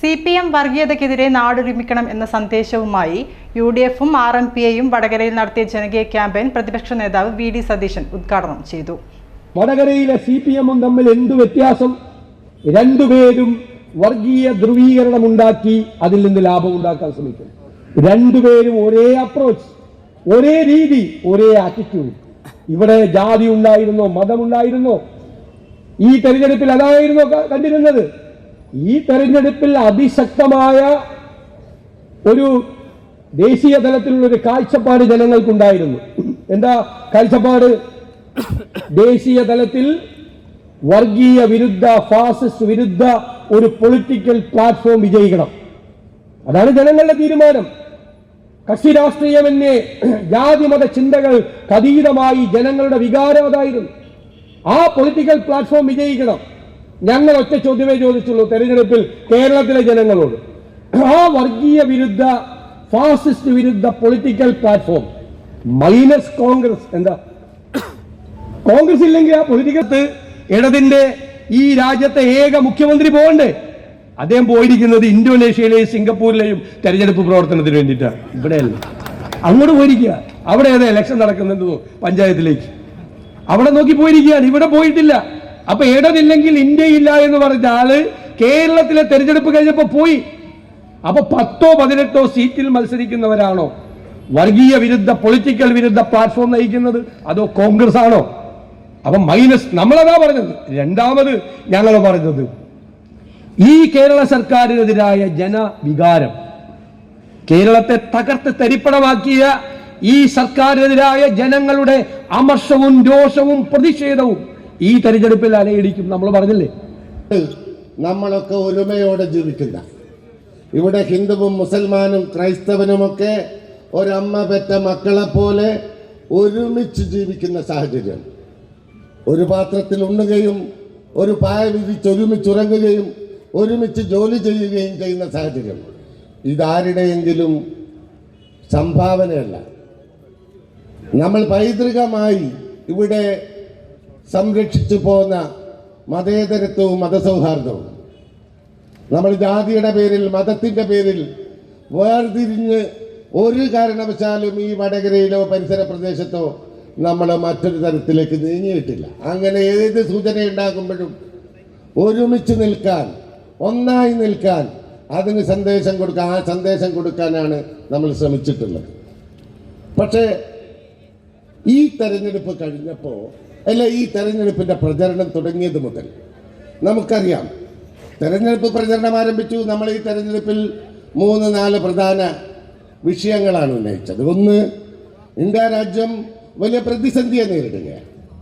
C P M വർഗീയതയ്ക്കെതിരെ നാടൊരുമിക്കണം എന്ന സന്ദേശവുമായി യു ഡി എഫും ആർ എം പി ഐയും വടകരയിൽ നടത്തിയ ജനകീയ ക്യാമ്പയിൻ പ്രതിപക്ഷ നേതാവ് വി ഡി സതീശൻ ഉദ്ഘാടനം ചെയ്തു. വടകരയിലെ സി പി എമ്മും തമ്മിൽ എന്തു വ്യത്യാസം? രണ്ടുപേരും വർഗീയ ധ്രുവീകരണം ഉണ്ടാക്കി അതിൽ നിന്ന് ലാഭം ഉണ്ടാക്കാൻ ശ്രമിക്കും. രണ്ടുപേരും ഒരേ അപ്രോച്ച് ഒരേ രീതി ഒരേ ആറ്റിറ്റ്യൂഡ് ഇവിടെ ജാതി ഉണ്ടായിരുന്നോ മതമുണ്ടായിരുന്നോ? ഈ തെരഞ്ഞെടുപ്പിൽ അതായിരുന്നു കണ്ടിരുന്നത്. ഈ തെരഞ്ഞെടുപ്പിൽ അതിശക്തമായ ഒരു ദേശീയ തലത്തിലുള്ള ഒരു കാഴ്ചപ്പാട് ജനങ്ങൾക്കുണ്ടായിരുന്നു. എന്താ കാഴ്ചപ്പാട്? ദേശീയ തലത്തിൽ വർഗീയ വിരുദ്ധ ഫാസിസ്റ്റ് വിരുദ്ധ ഒരു പൊളിറ്റിക്കൽ പ്ലാറ്റ്ഫോം വിജയിക്കണം. അതാണ് ജനങ്ങളുടെ തീരുമാനം. കക്ഷി രാഷ്ട്രീയമെന്നെ ജാതിമത ചിന്തകൾ അതീതമായി ജനങ്ങളുടെ വികാരം അതായിരുന്നു. ആ പൊളിറ്റിക്കൽ പ്ലാറ്റ്ഫോം വിജയിക്കണം. ഞങ്ങൾ ഒറ്റ ചോദ്യമേ ചോദിച്ചുള്ളൂ തെരഞ്ഞെടുപ്പിൽ കേരളത്തിലെ ജനങ്ങളോട്. ആ വർഗീയ വിരുദ്ധ ഫാസിസ്റ്റ് വിരുദ്ധ പൊളിറ്റിക്കൽ പ്ലാറ്റ്ഫോം മൈനസ് കോൺഗ്രസ് എന്താ? കോൺഗ്രസ് ഇല്ലെങ്കിൽ ആ പൊളിറ്റിക്കത്ത് ഇടതിന്റെ ഈ രാജ്യത്തെ ഏക മുഖ്യമന്ത്രി പോകണ്ടേ? അദ്ദേഹം പോയിരിക്കുന്നത് ഇന്തോനേഷ്യയിലെയും സിംഗപ്പൂരിലെയും തെരഞ്ഞെടുപ്പ് പ്രവർത്തനത്തിന് വേണ്ടിയിട്ടാണ് ഇവിടെയല്ല. അങ്ങോട്ട് പോയിരിക്കുക. അവിടെ ഏതാ ഇലക്ഷൻ നടക്കുന്നുണ്ടോ പഞ്ചായത്തിലേക്ക്. അവിടെ നോക്കി പോയിരിക്കുകയാണ്. ഇവിടെ പോയിട്ടില്ല. അപ്പൊ ഇടതില്ലെങ്കിൽ ഇന്ത്യ ഇല്ല എന്ന് പറഞ്ഞ ആൾ കേരളത്തിലെ തെരഞ്ഞെടുപ്പ് കഴിഞ്ഞപ്പോ പോയി. അപ്പൊ പത്തോ പതിനെട്ടോ സീറ്റിൽ മത്സരിക്കുന്നവരാണോ? വർഗീയ വിരുദ്ധ പൊളിറ്റിക്കൽ വിരുദ്ധ പ്ലാറ്റ്ഫോം നയിക്കുന്നത് അതോ കോൺഗ്രസ് ആണോ അപ്പൊ മൈനസ് നമ്മളതാ പറഞ്ഞത്. രണ്ടാമത് ഞങ്ങൾ പറഞ്ഞത് ഈ കേരള സർക്കാരിനെതിരായ ജനവികാരം കേരളത്തെ തകർത്ത് തരിപ്പണമാക്കിയ ഈ സർക്കാരിനെതിരായ ജനങ്ങളുടെ അമർഷവും രോഷവും പ്രതിഷേധവും ഈ തെരഞ്ഞെടുപ്പിൽ അലയിടിക്കും നമ്മൾ പറഞ്ഞില്ലേ? നമ്മളൊക്കെ ഒരുമയോടെ ജീവിക്കുന്ന. ഇവിടെ ഹിന്ദുവും മുസൽമാനും ക്രൈസ്തവനുമൊക്കെ ഒരമ്മ പെറ്റ മക്കളെ പോലെ ഒരുമിച്ച് ജീവിക്കുന്ന സാഹചര്യം. ഒരു പാത്രത്തിൽ ഉണ്ണുകയും ഒരു പായ വിരിച്ച് ഒരുമിച്ച് ഉറങ്ങുകയും ഒരുമിച്ച് ജോലി ചെയ്യുകയും ചെയ്യുന്ന സാഹചര്യം. ഇതാരുടെയെങ്കിലും സംഭാവനയല്ല. നമ്മൾ പൈതൃകമായി ഇവിടെ സംരക്ഷിച്ചു പോന്ന മതേതരത്വവും മതസൗഹാർദ്ദവും. നമ്മൾ ജാതിയുടെ പേരിൽ മതത്തിന്റെ പേരിൽ വേർതിരിഞ്ഞ് ഒരു കാരണവശാലും ഈ വടകരയിലോ പരിസര പ്രദേശത്തോ നമ്മൾ മറ്റൊരു തരത്തിലേക്ക് നീങ്ങിയിട്ടില്ല. അങ്ങനെ ഏത് സൂചന ഉണ്ടാകുമ്പോഴും ഒരുമിച്ച് നിൽക്കാൻ ഒന്നായി നിൽക്കാൻ അതിന് സന്ദേശം കൊടുക്കാൻ ആ സന്ദേശം കൊടുക്കാനാണ് നമ്മൾ ശ്രമിച്ചിട്ടുള്ളത്. പക്ഷേ ഈ തെരഞ്ഞെടുപ്പ് കഴിഞ്ഞപ്പോൾ അല്ല ഈ തെരഞ്ഞെടുപ്പിന്റെ പ്രചരണം തുടങ്ങിയത് മുതൽ. നമുക്കറിയാം. തെരഞ്ഞെടുപ്പ് പ്രചരണം ആരംഭിച്ചു. നമ്മൾ ഈ തെരഞ്ഞെടുപ്പിൽ മൂന്ന് നാല് പ്രധാന വിഷയങ്ങളാണ് ഉന്നയിച്ചത്. ഒന്ന് ഇന്ത്യ രാജ്യം വലിയ പ്രതിസന്ധിയെ നേരിടുകയാണ്.